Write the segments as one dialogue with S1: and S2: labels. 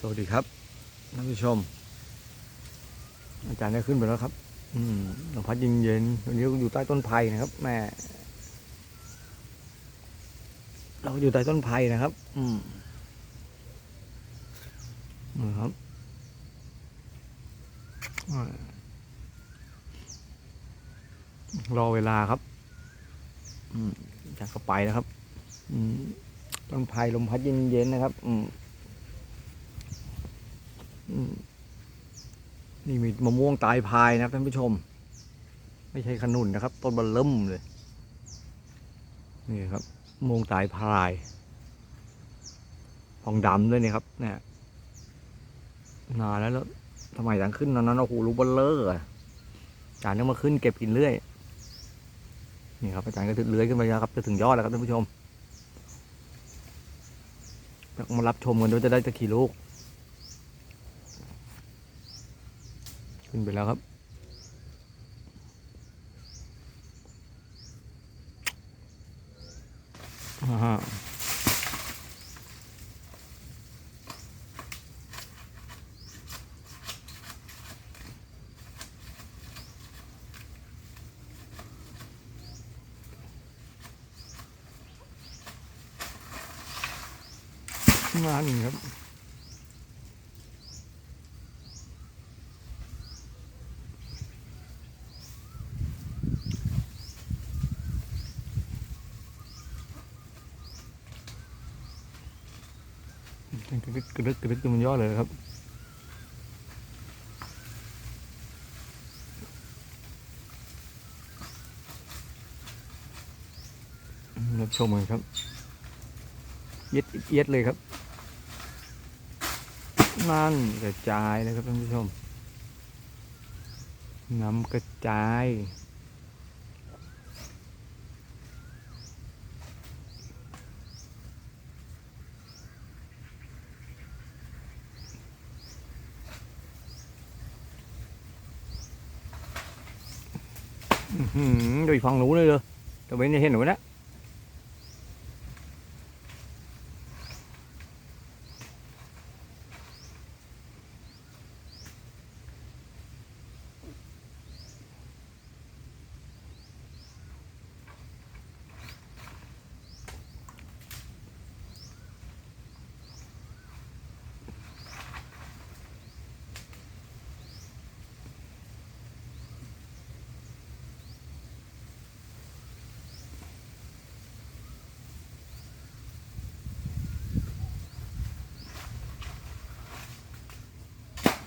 S1: สวัสดีครับท่านผู้ชม อาจารย์ได้ขึ้นไปแล้วครับ อืมลมพัดเย็นเย็นๆวันนี้อยู่ใต้ต้นไผ่นะครับ แม่ เราอยู่ใต้ต้นไผ่นะครับ อืมนะครับอ่ารอเวลาครับ อืมจารย์ก็ไปนะครับ อืมต้นไผ่ลมพัดเย็นๆนะครับ อืม นี่มีมะม่วงตายพายนะครับท่านผู้ชม ไม่ใช่ขนุนนะครับ ต้นเบลเริ่มเลย นี่ครับมะม่วงตายพายทองดำด้วยนี่ครับเนี่ยนานแล้วแล้วสมัยต่างขึ้นตอนนั้นโอ้โหลูกเบลเลอร์อาจารย์ต้องมาขึ้นเก็บกินเรื่อยนี่ครับอาจารย์ก็เลื้อยขึ้นไปแล้วครับจะถึงยอดแล้วครับท่านผู้ชมมารับชมกันด้วยจะได้ตะกี่ลูก ขึ้นไปแล้วครับ อ่านั่นครับ กระดึกกระดึกกระดึกมันยอเลยครับรับชมกันครับ เย็ดเย็ดเลยครับนั่นกระจายเลยครับท่านผู้ชมน้ำกระจาย ดูอีกฝั่งนู้นเลยเลยตัวเบนจะเห็นหนูนะ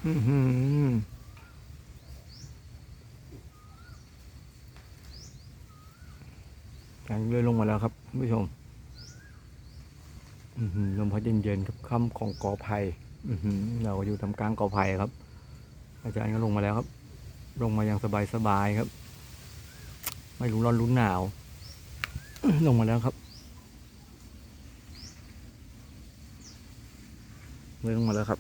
S1: อื้อหือการเลยลงมาแล้วครับผู้ชมลมพัดเย็นๆกับค่ำของกอไผ่เราอยู่ทำกลางกอไผ่ครับ อาจารย์ก็ลงมาแล้วครับ ลงมาอย่างสบายๆครับ ไม่รู้ร้อนรู้หนาว ลงมาแล้วครับเลื่อยลงมาแล้วครับ